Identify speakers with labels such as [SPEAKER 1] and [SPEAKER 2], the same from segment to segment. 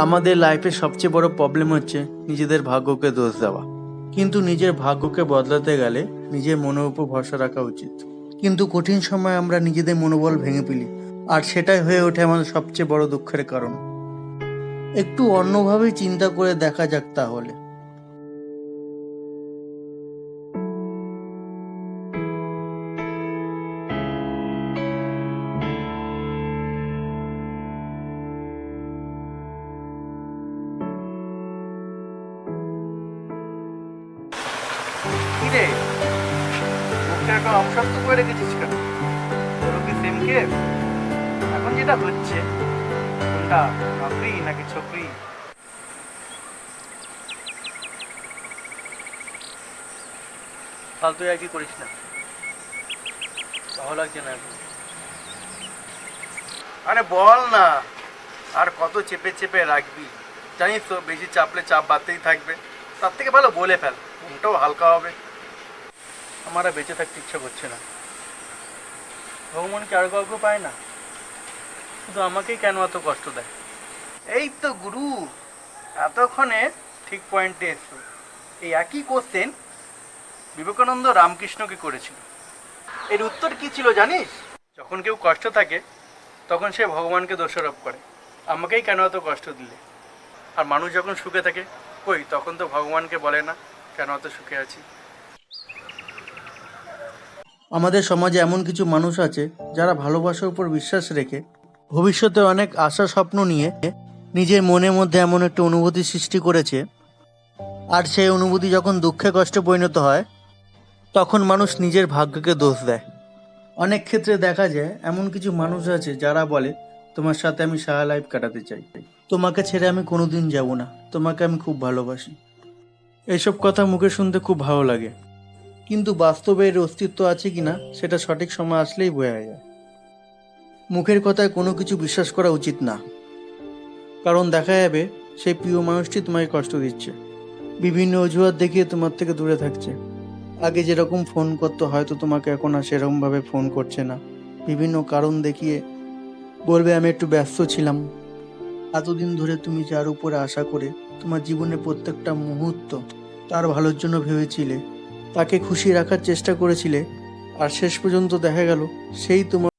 [SPEAKER 1] আমাদের লাইফে সবচেয়ে বড় প্রবলেম হচ্ছে নিজেদের ভাগ্যকে দোষ দেওয়া। কিন্তু নিজের ভাগ্যকে বদলাতে গেলে নিজের মনের উপর ভরসা রাখা উচিত। কিন্তু কঠিন সময় আমরা নিজেদের মনোবল ভেঙে ফেলি, আর সেটাই হয়ে ওঠে আমাদের সবচেয়ে বড় দুঃখের কারণ। একটু অন্যভাবে চিন্তা করে দেখা যাক তাহলে।
[SPEAKER 2] এখন করে রেখেছিস কেন? এখন যেটা হচ্ছে, কোনটা নকরি নাকি ছকরি? ফালতু আর কি করিস না। ভালো লাগছে না এখন। আরে বল না, আর কত চেপে চেপে রাখবি। জানিস তো, বেশি চাপলে চাপ বাড়তেই থাকবে। তার থেকে ভালো বলে ফেল, মনটাও হালকা হবে। আমার আর বেঁচে থাকতে ইচ্ছা করছে না। ভগবান কি আর কাউকে পায় না। শুধু আমাকেই কেন এত কষ্ট দেয়? এই তো গুরু এতক্ষণে ঠিক পয়েন্টে এসছো এই একই কোশ্চেন বিবেকানন্দ রামকৃষ্ণকে করেছিল। এর উত্তর কি ছিল জানিস? যখন কেউ কষ্ট থাকে তখন সে ভগবানকে দোষারোপ করে। আমাকেই কেন এত কষ্ট দিলে? আর মানুষ যখন সুখে থাকে কই তখন তো ভগবানকে বলে না কেন এত সুখে আছি?
[SPEAKER 1] আমাদের সমাজে এমন কিছু মানুষ আছে যারা ভালোবাসার উপর বিশ্বাস রেখে ভবিষ্যতে অনেক আশা স্বপ্ন নিয়ে নিজের মনের মধ্যে এমন একটা অনুভূতি সৃষ্টি করেছে। আর সেই অনুভূতি যখন দুঃখে কষ্টে পরিণত হয়, তখন মানুষ নিজের ভাগ্যকে দোষ দেয়। অনেক ক্ষেত্রে দেখা যায় এমন কিছু মানুষ আছে যারা বলে, তোমার সাথে আমি সারা লাইফ কাটাতে চাই। তোমাকে ছেড়ে আমি কোনোদিন যাব না। তোমাকে আমি খুব ভালোবাসি। এইসব কথা মুখে শুনতে খুব ভালো লাগে। কিন্তু বাস্তবে এর অস্তিত্ব আছে কিনা, সেটা সঠিক সময় আসলেই বোঝা যায়। মুখের কথায় কোনো কিছু বিশ্বাস করা উচিত না। কারণ দেখা যাবে, সেই প্রিয় মানুষটি তোমাকে কষ্ট দিচ্ছে। বিভিন্ন অজুহাত দেখিয়ে তোমার থেকে দূরে থাকছে। আগে যেরকম ফোন করতো, হয়তো তোমাকে এখন আর সেরকমভাবে ফোন করছে না। বিভিন্ন কারণ দেখিয়ে বলবে, আমি একটু ব্যস্ত ছিলাম। এতদিন ধরে তুমি যার উপরে আশা করে তোমার জীবনের প্রত্যেকটা মুহূর্ত তার ভালোর জন্য ভেবেছিলে তাকে খুশি রাখার চেষ্টা করেছিলে আর শেষ পর্যন্ত দেখা গেল সেই তোমার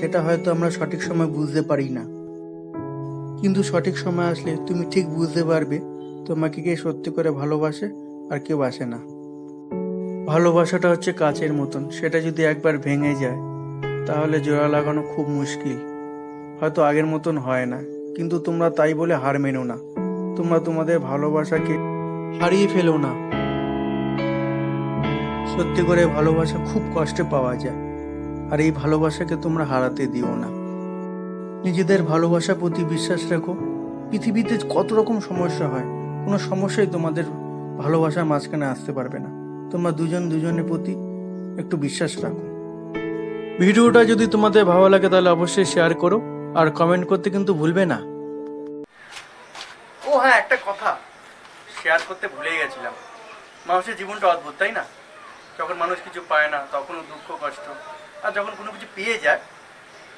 [SPEAKER 1] সেটা হয়তো আমরা সঠিক সময় বুঝতে পারি না। কিন্তু সঠিক সময় আসলে তুমি ঠিক বুঝতে পারবে, তোমাকে কে সত্যি করে ভালোবাসে আর কেউ বাসে না। ভালোবাসাটা হচ্ছে কাচের মতন, সেটা যদি একবার ভেঙে যায়, তাহলে জোড়া লাগানো খুব মুশকিল। হয়তো আগের মতন হয় না, কিন্তু তোমরা তাই বলে হার মেনো না। তোমরা তোমাদের ভালোবাসাকে হারিয়ে ফেলো না। সত্যি করে ভালোবাসা খুব কষ্টে পাওয়া যায়। আর এই ভালোবাসাকে তোমরা হারাতে দিও না। নিজেদের ভালোবাসার প্রতি বিশ্বাস রাখো। পৃথিবীতে কত রকম সমস্যা হয়, কোনো সমস্যাই তোমাদের ভালোবাসার মাঝখানে আসতে পারবে না। তোমরা দুজন দুজনের প্রতি একটু বিশ্বাস রাখো। ভিডিওটা যদি তোমাদের ভালো লাগে তাহলে অবশ্যই শেয়ার করো আর কমেন্ট করতে কিন্তু ভুলবে না।
[SPEAKER 2] ও হ্যাঁ একটা কথা। শেয়ার করতে ভুলেই গেছিলাম। মানুষের জীবনটা অদ্ভুত, তাই না? যখন মানুষ কিছু পায় না, তখনও দুঃখ, কষ্ট। আর যখন কোনো কিছু পেয়ে যায়,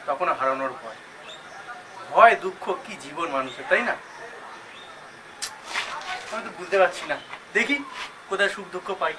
[SPEAKER 2] তখন হারানোর ভয়। ভয়, দুঃখ কি জীবন মানুষের, তাই না? আমি তো বুঝতে পারছি না। দেখি কোথায় সুখ দুঃখ পাই।